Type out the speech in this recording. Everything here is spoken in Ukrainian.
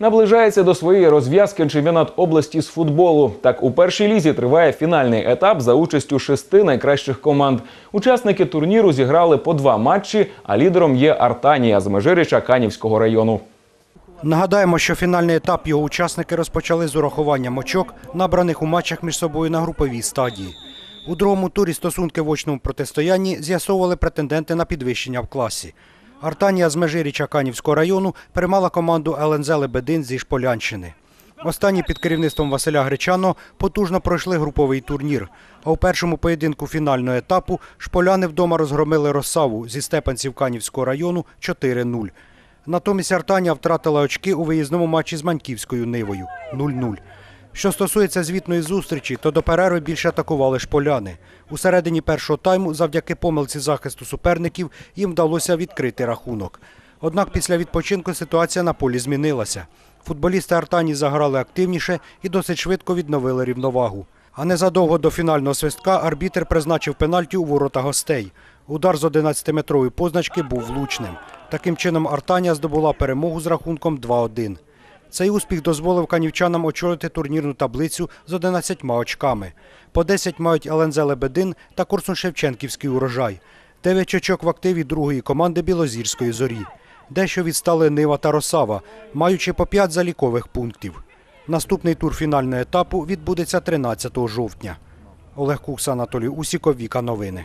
Наближається до своєї розв'язки чемпіонат області з футболу. Так, у першій лізі триває фінальний етап за участю шести найкращих команд. Учасники турніру зіграли по два матчі, а лідером є Артанія з Межирича Канівського району. Нагадаємо, що фінальний етап його учасники розпочали з урахуванням очок, набраних у матчах між собою на груповій стадії. У другому турі стосунки в очному протистоянні з'ясовували претенденти на підвищення в класі. Артанія з Межиріча Канівського району приймала команду ЛНЗ Лебедин зі Шполянщини. Останні під керівництвом Василя Гречаного потужно пройшли груповий турнір. А у першому поєдинку фінального етапу шполяни вдома розгромили Росаву зі Степанців Канівського району 4-0. Натомість Артанія втратила очки у виїзному матчі з Маньківською Нивою 0-0. Що стосується звітної зустрічі, то до перерви більше атакували шполяни. У середині першого тайму, завдяки помилці захисту суперників, їм вдалося відкрити рахунок. Однак після відпочинку ситуація на полі змінилася. Футболісти Артані заграли активніше і досить швидко відновили рівновагу. А незадовго до фінального свистка арбітр призначив пенальті у ворота гостей. Удар з 11-метрової позначки був влучним. Таким чином Артанія здобула перемогу з рахунком 2-1. Цей успіх дозволив канівчанам очолити турнірну таблицю з 11 очками. По 10 мають ЛНЗ Лебедин та Корсун-Шевченківський урожай. 9 очок в активі другої команди Білозірської зорі. Дещо відстали Нива та Росава, маючи по 5 залікових пунктів. Наступний тур фінального етапу відбудеться 13 жовтня. Олег Кукс, Анатолій Усіков, Віка Новини.